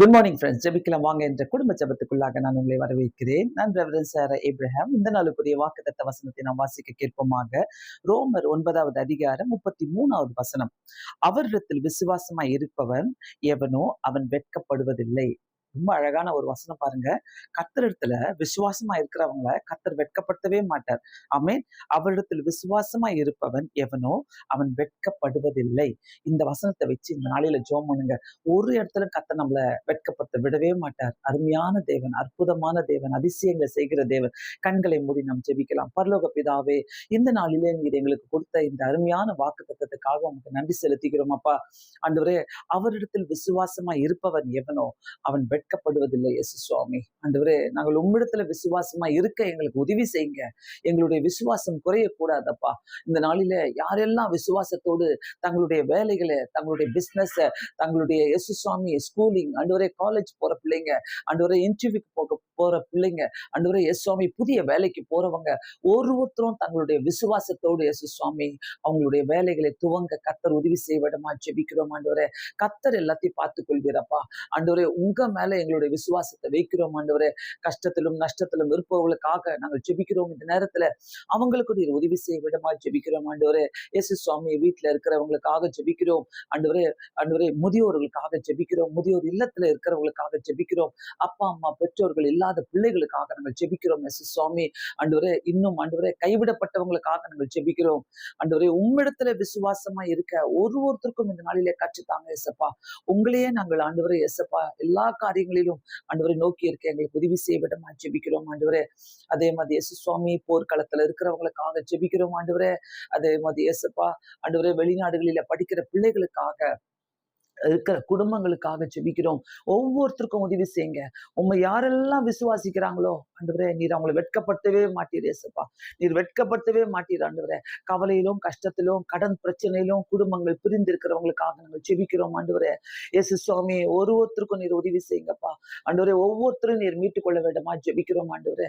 Good morning friends ஜெபிக்கலாம். வாங்க என்ற குடும்ப ஜபத்துக்குள்ளாக நான் உங்களை வரவேற்கிறேன். நான் ரெவரன் சார் ஏப்ரஹாம் இந்த நாளுக்குரிய வாக்குத்தத்த வசனத்தை நாம் வாசிக்க கேட்போமாக. ரோமர் ஒன்பதாவது அதிகாரம் முப்பத்தி மூணாவது வசனம். அவரிடத்தில் விசுவாசமாய் இருப்பவன் எவனோ அவன் வெட்கப்படுவதில்லை. ரொம்ப அழகான ஒரு வசனம் பாருங்க. கத்தரிடத்துல விசுவாசமா இருக்கிறவங்கள கத்தர் வெட்கப்படுத்தவே மாட்டார். ஆமென். அவரிடத்தில் விசுவாசமா இருப்பவன் எவனோ அவன் வெட்கப்படுவதில்லை. இந்த வசனத்தை வச்சு இந்த நாளையில ஜோம் பண்ணுங்க. ஒரு இடத்துல கத்தர் நம்மள வெட்கப்படுத்த விடவே மாட்டார். அருமையான தேவன் அற்புதமான தேவன் அதிசயங்களை செய்கிற தேவன். கண்களை மூடி நாம் ஜெபிக்கலாம். பரலோக பிதாவே இந்த நாளிலே நீர் எங்களுக்கு கொடுத்த இந்த அருமையான வாக்கு தத்துவத்துக்காக உங்களுக்கு நன்றி செலுத்துகிறோம் அப்பா. ஆண்டவரே அவரிடத்தில் விசுவாசமா இருப்பவன் எவனோ அவன் வெட்கப்படுவதில்லை எஸ் சுவாமி. ஆண்டவரே நாங்கள் உம்மிடத்துல விசுவாசமா இருக்க எங்களுக்கு உதவி செய்யுங்க. எங்களுடைய விசுவாசம் குறையக்கூடாதப்பா. இந்த நாளில யாரெல்லாம் விசுவாசத்தோடு தங்களுடைய வேலைகளை தங்களுடைய பிஸ்னஸ் தங்களுடைய எசு சுவாமி ஸ்கூலிங் ஆண்டவரே காலேஜ் போற பிள்ளைங்க ஆண்டவரே இன்டர்வியூக்கு போக போற பிள்ளைங்க ஆண்டவரே எஸ் சுவாமி புதிய வேலைக்கு போறவங்க ஒருவருத்தரும் தங்களுடைய விசுவாசத்தோடு எசு சுவாமி அவங்களுடைய வேலைகளை துவங்க கத்தர் உதவி செய்விடமா ஜெபிக்கிறோம் ஆண்டவரே. கத்தர் எல்லாத்தையும் பார்த்துக் கொள்வீரப்பா ஆண்டவரே உங்க மேல எங்களுடைய விசுவாசத்தை வைக்கிறோம் ஆண்டவரே. கஷ்டத்திலும் நஷ்டத்திலும் இருப்பவர்களுக்காக நாங்கள் ஜெபிக்கிறோம். இந்த நேரத்துல அவங்களுக்கு நீர் உதவி செய்ய விடமா ஜெபிக்கிறோம் ஆண்டவரே. இயேசு சுவாமி வீட்டுல இருக்கிறவங்களுக்காக ஜெபிக்கிறோம். ஆண்டவரே ஆண்டவரே முதியோர்களுக்காக ஜெபிக்கிறோம். முதியோர் இல்லத்துல இருக்கிறவங்களுக்காக ஜெபிக்கிறோம். அப்பா அம்மா பெற்றோர்கள் இல்லாத பிள்ளைகளுக்காக நாங்கள் ஜெபிக்கிறோம். எஸ் சுவாமி ஆண்டவரே இன்னும் ஆண்டவரே கைவிடப்பட்டவங்களுக்காக நாங்கள் ஜெபிக்கிறோம். ஆண்டவரே உம்மிடத்துல விசுவாசமா இருக்க ஒரு ஒருத்தருக்கும் இந்த நாளிலே கற்றுத்தாங்க எசப்பா உங்களையே நாங்கள் ஆண்டவரே எசப்பா எல்லா காரியம் காரியங்களிலும் ஆண்டவரை நோக்கி இருக்க எங்களுக்கு உதவி செய்ய விடமா ஜெபிக்கிறோம் ஆண்டவரே. அதே மாதிரி இயேசு சுவாமி போர்க்களத்துல இருக்கிறவங்களுக்காக ஜெபிக்கிறோம் ஆண்டவரே. அதே மாதிரி இயேசப்பா ஆண்டவரே வெளிநாடுகளில படிக்கிற பிள்ளைகளுக்காக இருக்கிற குடும்பங்களுக்காக ஜெபிக்கிறோம். ஒவ்வொருத்தருக்கும் உதவி செய்யுங்க. உங்க யாரெல்லாம் விசுவாசிக்கிறாங்களோ ஆண்டவரே நீர் அவங்களை வெட்கப்படுத்தவே மாட்டீர் ஏசப்பா நீர் வெட்கப்படுத்தவே மாட்டீர் ஆண்டவரே. கவலையிலும் கஷ்டத்திலும் கடன் பிரச்சனையிலும் குடும்பங்கள் பிரிந்து இருக்கிறவங்களுக்காக நாங்கள் ஜெபிக்கிறோம் ஆண்டவரே. இயேசு சுவாமி ஒரு ஒருத்தருக்கும் நீர் உதவி செய்யுங்கப்பா. ஆண்டவரே ஒவ்வொருத்தரும் நீர் மீட்டுக் கொள்ள வேண்டுமா ஜெபிக்கிறோம் ஆண்டவரே.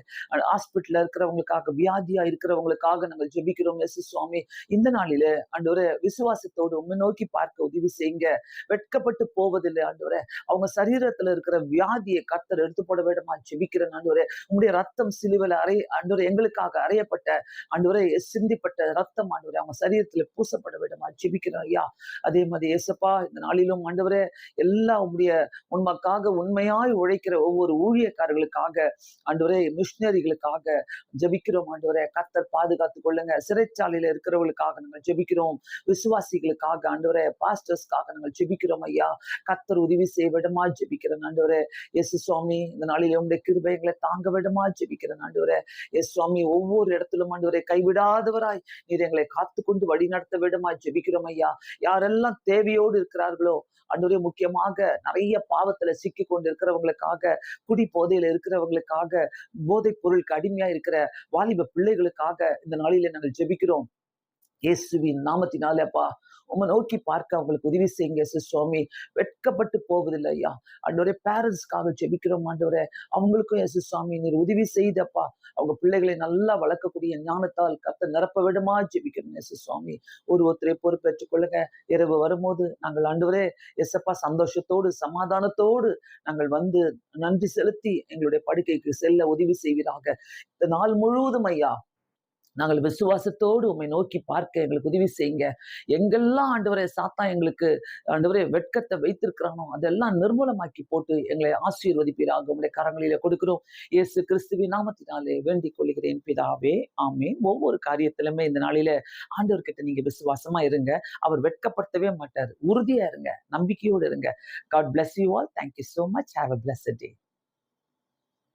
ஹாஸ்பிட்டல்ல இருக்கிறவங்களுக்காக வியாதியா இருக்கிறவங்களுக்காக நாங்கள் ஜெபிக்கிறோம் இயேசு சுவாமி. இந்த நாளில ஆண்டவரே விசுவாசத்தோடு உண்மை நோக்கி பார்க்க உதவி செய்யுங்க. வெட்கப்பட்டு போவதில்லை ஆண்டவரே. அவங்க சரீரத்துல இருக்கிற வியாதியை கத்தர் எடுத்து போட வேண்டுமா? ஜெபிக்கிறேன் ஆண்டவரே. உங்களுடைய ரத்தம் சிலுவில அறை ஆண்டவரே எங்களுக்காக அறையப்பட்ட ஆண்டவரே சிந்திப்பட்ட ரத்தம் ஆண்டவரே அவங்க சரீரத்துல பூசப்பட வேண்டுமா? ஜெபிக்கிறேன் ஐயா. அதே மாதிரி ஏசப்பா இந்த நாளிலும் ஆண்டவரே எல்லா உங்களுடைய உண்மைக்காக உண்மையாய் உழைக்கிற ஒவ்வொரு ஊழியக்காரர்களுக்காக ஆண்டவரே மிஷினரிகளுக்காக ஜெபிக்கிறோம் ஆண்டவரே. கத்தர் பாதுகாத்துக் கொள்ளுங்க. சிறைச்சாலையில இருக்கிறவர்களுக்காக நாங்கள் ஜெபிக்கிறோம். விசுவாசிகளுக்காக ஆண்டவரே பாஸ்டர்ஸ்க்காக நாங்கள் ஜெபிக்கிறோம். ஐயா. கத்தர் உதவி செய்ய விடமா ஜெபிக்கிறேன் ஆண்டவரே. எஸ் சுவாமி இந்த நாளில் உங்களுடைய கிருபைகளை தாங்க விடமா ஜெபிக்கிறேன் ஆண்டவரே. எஸ் சுவாமி ஒவ்வொரு இடத்திலும் ஆண்டவரை கைவிடாதவராய் நீர் எங்களை காத்து கொண்டு வழி நடத்த விடமா ஜெபிக்கிறோம் ஐயா. யாரெல்லாம் தேவையோடு இருக்கிறார்களோ அன்றைய முக்கியமாக நிறைய பாவத்துல சிக்கி கொண்டு இருக்கிறவங்களுக்காக குடி போதையில இருக்கிறவங்களுக்காக போதைப் பொருளுக்கு அடிமையா இருக்கிற வாலிப பிள்ளைகளுக்காக இந்த நாளில நாங்கள் ஜெபிக்கிறோம். இயேசுவின் நாமத்தினாலே அப்பா உம்மை நோக்கி பார்க்க அவங்களுக்கு உதவி செய்யுங்க சுவாமி. வெட்கப்பட்டு போவதில்லை ஐயா. அன்றோடைய பேரண்ட்ஸ்க்காக ஜெபிக்கிறோம் ஆண்டவரே. அவங்களுக்கும் எசு சுவாமி நீர் உதவி செய்தப்பா. அவங்க பிள்ளைகளை நல்லா வளர்க்கக்கூடிய ஞானத்தால் கத்த நிரப்ப விடமா ஜெபிக்கிறோம் எசு சுவாமி. ஒரு ஒருத்தரை பொறுப்பேற்றுக் கொள்ளுங்க. இரவு வரும்போது நாங்கள் ஆண்டவரே எசப்பா சந்தோஷத்தோடு சமாதானத்தோடு நாங்கள் வந்து நன்றி செலுத்தி எங்களுடைய படுக்கைக்கு செல்ல உதவி செய்வீராக. இந்த நாள் முழுவதும் ஐயா. நாங்கள் விசுவாசத்தோடு உண்மை நோக்கி பார்க்க எங்களுக்கு உதவி செய்யுங்க. எங்கெல்லாம் ஆண்டவரை சாத்தா எங்களுக்கு ஆண்டவரே வெட்கத்தை வைத்திருக்கிறானோ அதெல்லாம் நிர்மூலமாக்கி போட்டு எங்களை ஆசீர்வதிப்பீராக. உங்களுடைய கரங்களில கொடுக்கிறோம். இயேசு கிறிஸ்துவின் நாமத்தினாலே வேண்டிக் கொள்கிறேன் பிதாவே. ஆமே ஒவ்வொரு காரியத்திலுமே இந்த நாளில ஆண்டவர்கிட்ட நீங்க விசுவாசமா இருங்க. அவர் வெட்கப்படுத்தவே மாட்டார். உறுதியா இருங்க. நம்பிக்கையோடு இருங்க. God bless you all thank you so much have a blessed day